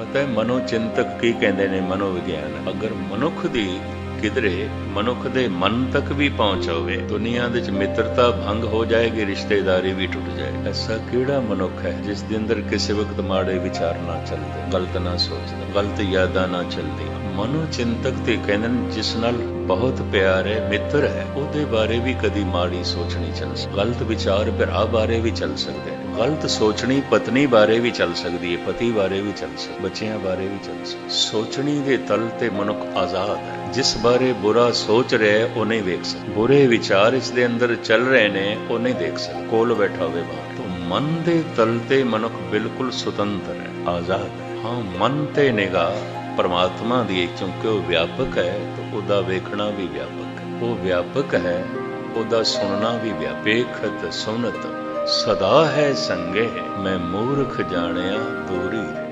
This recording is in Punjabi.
ਪਤਾ ਹੈ ਮਨੋਚਿੰਤਕ ਕੀ ਕਹਿੰਦੇ ਨੇ ਮਨੋਵਿਗਿਆਨ? ਅਗਰ ਮਨੁੱਖ ਦੀ ਕਿਧਰੇ ਮਨੁੱਖ ਦੇ ਮਨ ਤੱਕ ਵੀ ਪਹੁੰਚ ਹੋਵੇ, ਦੁਨੀਆ ਦੇ ਵਿੱਚ ਮਿੱਤਰਤਾ ਭੰਗ ਹੋ ਜਾਏਗੀ, ਰਿਸ਼ਤੇਦਾਰੀ ਵੀ ਟੁੱਟ ਜਾਏ ਐਸਾ ਕਿਹੜਾ ਮਨੁੱਖ ਹੈ ਜਿਸ ਦੇ ਅੰਦਰ ਕਿਸੇ ਵਕਤ ਮਾੜੇ ਵਿਚਾਰ ਨਾ ਚੱਲਦੇ, ਗਲਤ ਨਾ ਸੋਚਦਾ, ਗਲਤ ਯਾਦਾਂ ਨਾ ਚੱਲਦੀ ਮਨੋਚਿੰਤਕ ਤੇ ਕਹਿੰਦੇ ਜਿਸ ਨਾਲ ਬਹੁਤ ਪਿਆਰ ਹੈ, ਮਿੱਤਰ ਹੈ, ਉਹਦੇ ਬਾਰੇ ਵੀ ਕਦੀ ਮਾੜੀ ਸੋਚ ਨਹੀਂ ਚੱਲ ਸਕਦੀ, ਗਲਤ ਵਿਚਾਰ ਭਰਾ ਬਾਰੇ ਵੀ ਚੱਲ ਸਕਦੇ ਗਲਤ ਸੋਚਣੀ ਪਤਨੀ ਬਾਰੇ ਵੀ ਚੱਲ ਸਕਦੀ ਹੈ ਪਤੀ ਬਾਰੇ ਵੀ ਚੱਲ ਸਕਦੀ ਬੱਚਿਆਂ ਬਾਰੇ ਵੀ ਚੱਲ ਸਕਦੀ ਸੋਚਣੀ ਦੇ ਤਲ ਤੇ ਮਨੁੱਖ ਆਜ਼ਾਦ ਹੈ। ਜਿਸ ਬਾਰੇ ਬੁਰਾ ਸੋਚ ਰਿਹਾ ਉਹ ਨਹੀਂ ਵੇਖ ਸਕਦਾ। ਬੁਰੇ ਵਿਚਾਰ ਇਸ ਦੇ ਅੰਦਰ ਚੱਲ ਰਹੇ ਨੇ ਉਹ ਨਹੀਂ ਦੇਖ ਸਕਦਾ। ਕੋਲ ਬੈਠਾ ਹੋਵੇ ਬਾਹਰ। ਤੋਂ ਮਨ ਦੇ ਤਲ ਤੇ ਮਨੁੱਖ ਬਿਲਕੁਲ ਸੁਤੰਤਰ ਹੈ ਆਜ਼ਾਦ ਹੈ। ਹਾਂ ਮਨ ਤੇ ਨਿਗਾਹ ਪਰਮਾਤਮਾ ਦੀ ਹੈ, ਕਿਉਂਕਿ ਉਹ ਵਿਆਪਕ ਹੈ ਤਾਂ ਉਹਦਾ ਵੇਖਣਾ ਵੀ ਵਿਆਪਕ ਹੈ। ਉਹ ਵਿਆਪਕ ਹੈ ਉਹਦਾ ਸੁਣਨਾ ਵੀ ਵਿਆਪਕ ਵੇਖਤ ਸੁਨਤ ਸਦਾ ਹੈ ਸੰਗੇ ਮੈਂ ਮੂਰਖ ਜਾਣਿਆ ਦੂਰੀ।